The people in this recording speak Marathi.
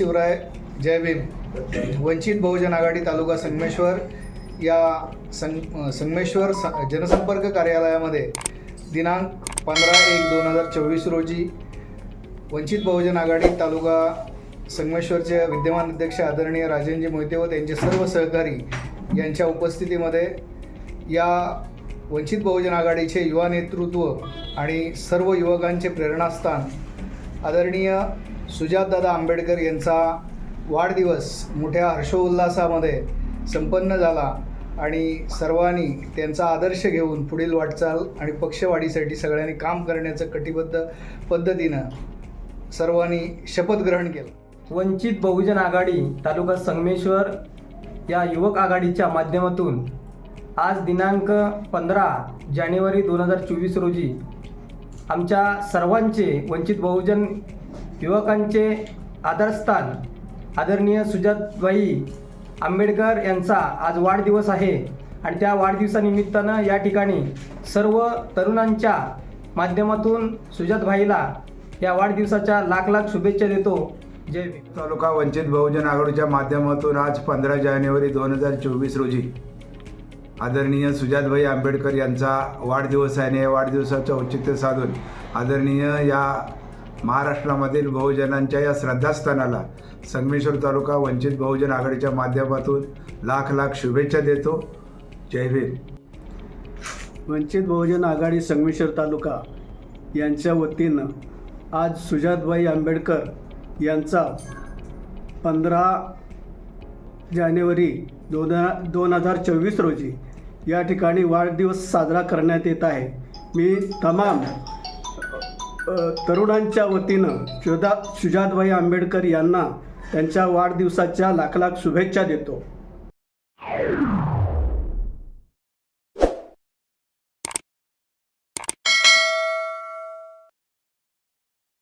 जय भीम. वंचित बहुजन आघाडी तालुका संगमेश्वर या संग संगमेश्वर स जनसंपर्क कार्यालयामध्ये दिनांक पंधरा एक दोन हजार चोवीस रोजी वंचित बहुजन आघाडी तालुका संगमेश्वरचे विद्यमान अध्यक्ष आदरणीय राजेंद्र मोहिते व त्यांचे सर्व सहकारी यांच्या उपस्थितीमध्ये या वंचित बहुजन आघाडीचे युवा नेतृत्व आणि सर्व युवकांचे प्रेरणास्थान आदरणीय सुजातदादा आंबेडकर यांचा वाढदिवस मोठ्या हर्षोल्लासामध्ये संपन्न झाला आणि सर्वांनी त्यांचा आदर्श घेऊन पुढील वाटचाल आणि पक्षवाढीसाठी सगळ्यांनी काम करण्याचं कटिबद्ध पद्धतीनं सर्वांनी शपथ ग्रहण केलं. वंचित बहुजन आघाडी तालुका संगमेश्वर या युवक आघाडीच्या माध्यमातून आज दिनांक पंधरा जानेवारी दोन हजार चोवीस रोजी आमच्या सर्वांचे वंचित बहुजन युवकांचे आदरस्थान आदरणीय सुजातबाई आंबेडकर यांचा आज वाढदिवस आहे. आणि त्या वाढदिवसानिमित्तानं या ठिकाणी सर्व तरुणांच्या माध्यमातून सुजातभाईला या वाढदिवसाच्या लाख लाख शुभेच्छा देतो. जय तालुका वंचित बहुजन आघाडीच्या माध्यमातून आज पंधरा जानेवारी दोन हजार चोवीस रोजी आदरणीय सुजातभाई आंबेडकर यांचा वाढदिवस आहे आणि या वाढदिवसाचं औचित्य साधून आदरणीय या महाराष्ट्रामधील बहुजनांच्या या श्रद्धास्थानाला संगमेश्वर तालुका वंचित बहुजन आघाडीच्या माध्यमातून लाख लाख शुभेच्छा देतो. जय भीम. वंचित बहुजन आघाडी संगमेश्वर तालुका यांच्या वतीनं आज सुजातबाई आंबेडकर यांचा पंधरा जानेवारी दोन दोन हजार चोवीस रोजी या ठिकाणी वाढदिवस साजरा करण्यात येत आहे. मी तमाम तरुणांच्या वतीनं सुजा सुजातबाई आंबेडकर यांना त्यांच्या वाढदिवसाच्या लाख लाख शुभेच्छा देतो.